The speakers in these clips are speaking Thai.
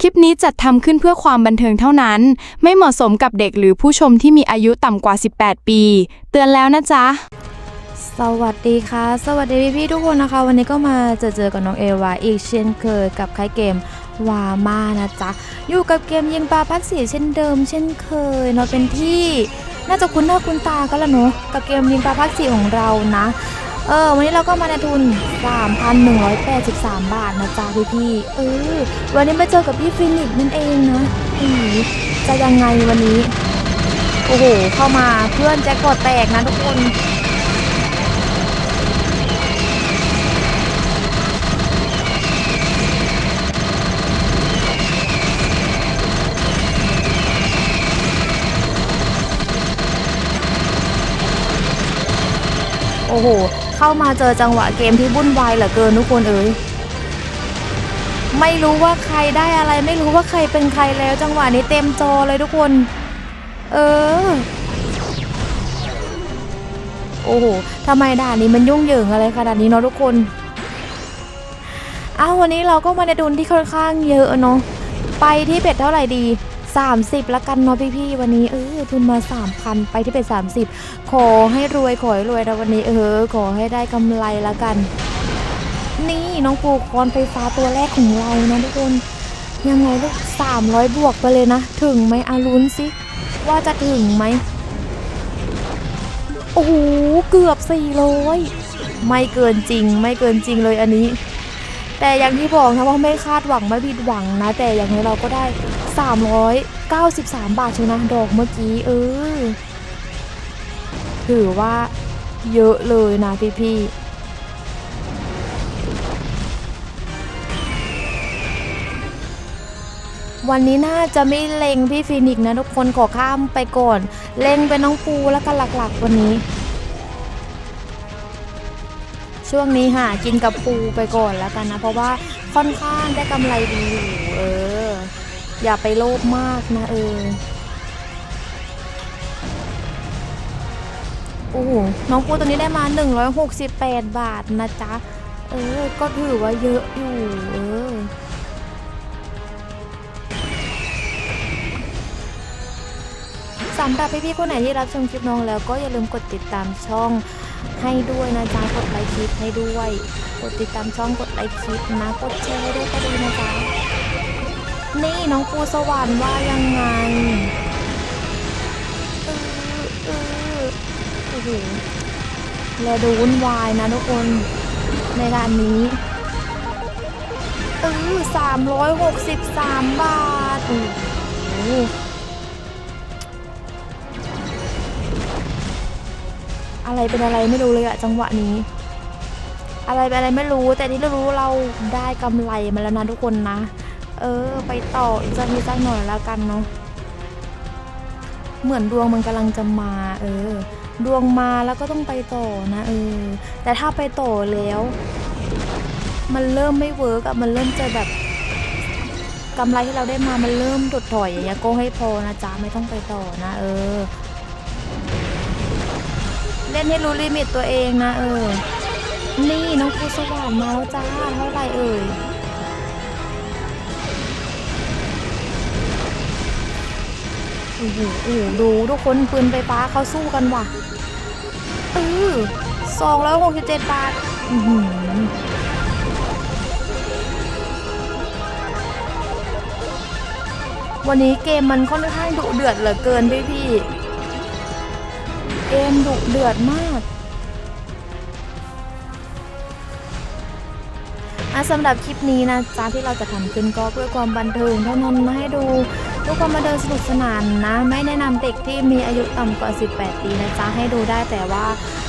คลิปนี้จัดทำขึ้นเพื่อความบันเทิงเท่านั้น ไม่เหมาะสมกับเด็กหรือผู้ชมที่มีอายุต่ำกว่า 18 ปี เตือนแล้วนะจ๊ะ สวัสดีค่ะ สวัสดีพี่ๆทุกคนนะคะ วันนี้ก็มาเจอเจอกับน้องเอวาอีกเช่นเคยกับค่ายเกมวามานะจ๊ะ อยู่กับเกมยิงปลาพัดสีเช่นเดิม เช่นเคยเนาะเป็นที่ น่าจะคุ้นหน้าคุ้นตากันแล้วเนาะกับเกมยิงปลาพัดสีของเรานะ เออ วันนี้เราก็มาในทุน 3,183 บาทนะจ๊ะพี่พี่เออ วันนี้มาเจอกับพี่ฟินิกซ์นั่นเองนะอือจะยังไงวันนี้ โอ้โห เข้ามาเพื่อนแจ็คพอตแตกนะทุกคน อ้โห เข้ามาเจอจังหวะเกมที่วุ่นวายเหลือเกินทุกคนเอ๋ยไม่รู้ว่าใครได้อะไรไม่รู้ว่าใครเป็นใครแล้ว จังหวะนี้เต็มจอเลยทุกคน เออ โอ้โหทำไมด่านนี้มันยุ่งเหยิงอะไรขนาดนี้เนาะทุกคนอ้าววันนี้เราก็มาในดุนที่ค่อนข้างเยอะเนาะไปที่เป็ดเท่าไหร่ดี 30ละกันเนาะพี่ๆวันนี้เออทุนมา3,000ไปที่เป็ด30 ขอให้รวยขอให้รวยนะวันนี้เออขอให้ได้กำไรละกัน นี่น้องปูคอนไฟฟ้าตัวแรกของเรานะทุกคนยังไงลูก300 บวกไปเลยนะ ถึงไหมอาลุ้นสิ ว่าจะถึงไหมโอ้โหเกือบ400ไม่เกินจริง ไม่เกินจริงเลยอันนี้ แต่อย่างที่บอกนะว่าไม่คาดหวังไม่ผิดหวังนะ แต่อย่างนี้เราก็ได้ 393 บาทเชียวนะดอกเมื่อกี้เออถือว่าเยอะเลยนะพี่ๆวันนี้น่าจะไม่เล็งพี่ฟินิกซ์นะทุกคนขอข้ามไปก่อน เล็งเป็นน้องปูแล้วกันหลักๆวันนี้ ช่วงนี้หากินกับปูไปก่อนแล้วกันนะ เพราะว่าค่อนข้างได้กำไรดีอยู่เออ อย่าไปโลภมากนะเออโอ้โหน้องปูตัวนี้ได้มา 168 บาทนะจ๊ะ เออ ก็ถือว่าเยอะอยู่เออสำหรับพี่ๆคนไหนที่รับชมคลิปน้องแล้วก็อย่าลืมกดติดตามช่อง ให้ด้วยนะจ๊ะกดไลค์คลิปให้ด้วย กดติดตามช่องกดไลค์คลิปนะกดแชร์ให้ด้วยก็ดีนะจ๊ะนี่น้องปูสวรรค์ว่ายังไงเออเออโอ้โหแล้วดูวุ่นวายนะทุกคนในร้านนี้เออสามร้อยหกสิบสามบาทโอ้โห อะไรเป็นอะไรไม่รู้เลยอะจังหวะนี้ อะไรเป็นอะไรไม่รู้แต่ที่เรารู้เราได้กำไรมาแล้วนะทุกคนนะ เออ ไปต่ออีกสักนิดสักหน่อยแล้วกันเนาะเหมือนดวงมันกำลังจะมา เออ ดวงมาแล้วก็ต้องไปต่อนะ เออ แต่ถ้าไปต่อแล้ว มันเริ่มไม่เวิร์กอะมันเริ่มจะแบบกำไรที่เราได้มามันเริ่มถดถอยอย่างเงี้ยก็ให้พอนะจ๊ะไม่ต้องไปต่อนะ เออ เล่นให้รู้ลิมิตตัวเองนะเออ นี่น้องครูสว่านมาแล้วจ้าเท่าไหร่เอ่ยโอ้โหโอ้โหดูทุกคนปืนไฟฟ้าเขาสู้กันว่ะเออสองร้อยหกสิบเจ็ดบาทอือวันนี้เกมมันค่อนข้างดุเดือดเหลือเกินพี่พี่ เกมดุเดือดมากอะสำหรับคลิปนี้นะจ๊ะที่เราจะทำขึ้นก็เพื่อความบันเทิงเท่านั้นมาให้ดูเพื่อความบันเทิงสนุกสนานนะ ไม่แนะนำเด็กที่มีอายุต่ำกว่า 18 ปีนะจ๊ะให้ดูได้แต่ว่า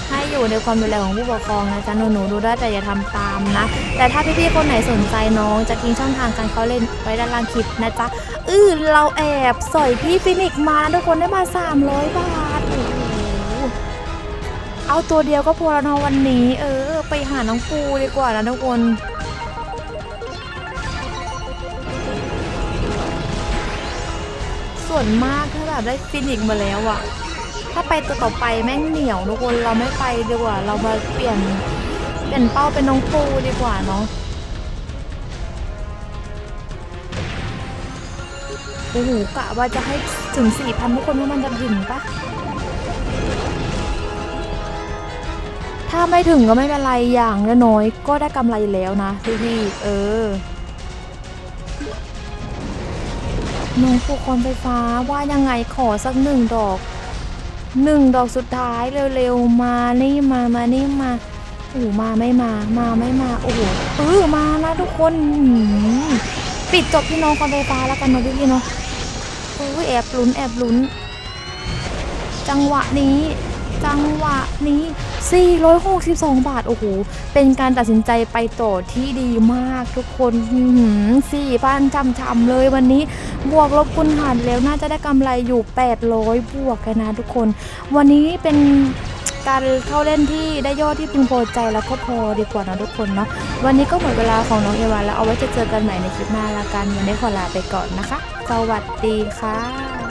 ให้อยู่ในความดูแลของผู้ปกครองนะจ๊ะหนูๆดูได้แต่อย่าทำตามนะ แต่ถ้าพี่ๆคนไหนสนใจน้องจะทิ้งช่องทางการเขาเล่นไว้ด้านล่างคลิปนะจ๊ะ อือเราแอบสอยพี่ฟินิกมานะทุกคนได้มา 300 บาทโอ้โห เอาตัวเดียวก็พอแล้วนะวันนี้ เออ ไปหาน้องปูดีกว่านะทุกคนส่วนมากถ้าแบบได้ฟินิกมาแล้วอะถ้าไปตัวต่อไปแม่งเหนียวทุกคนเราไม่ไปดีกว่า เรามาเปลี่ยนเปลี่ยนเป้าเป็นน้องปูดีกว่าเนาะโอ้โหกะว่าจะให้ถึง4,000ทุกคนว่ามันจะถึงปะ ถ้าไม่ถึงก็ไม่เป็นไรอย่างน้อยก็ได้กำไรแล้วนะพี่เออน้องปลูกคนไฟฟ้าว่ายังไงขอสักหนึ่งดอกหนึ่งดอกสุดท้ายเร็วๆมานี่มามานี่มาโอ้มาไม่มา มาไม่มาโอ้โหเออมาแล้วทุกคนปิดจบที่น้องคอนไฟฟ้าแล้วกันเนาะพี่เนาะโอ้ยแอบลุ้นแอบลุ้น จังหวะนี้ จังหวะนี้ 462 บาท โอ้โห เป็นการตัดสินใจไปต่อที่ดีมากทุกคนสี่พันช่ำๆเลยวันนี้ บวกลบคูณหารแล้วน่าจะได้กำไรอยู่ 800 บวกกันนะทุกคน วันนี้เป็นการเข้าเล่นที่ได้ยอดที่พึงพอใจแล้วก็พอดีกว่านะทุกคนเนาะ วันนี้ก็หมดเวลาของน้องเอวาแล้วเอาไว้จะเจอกันใหม่ในคลิปหน้าละกันวันนี้ขอลาไปก่อนนะคะ สวัสดีค่ะ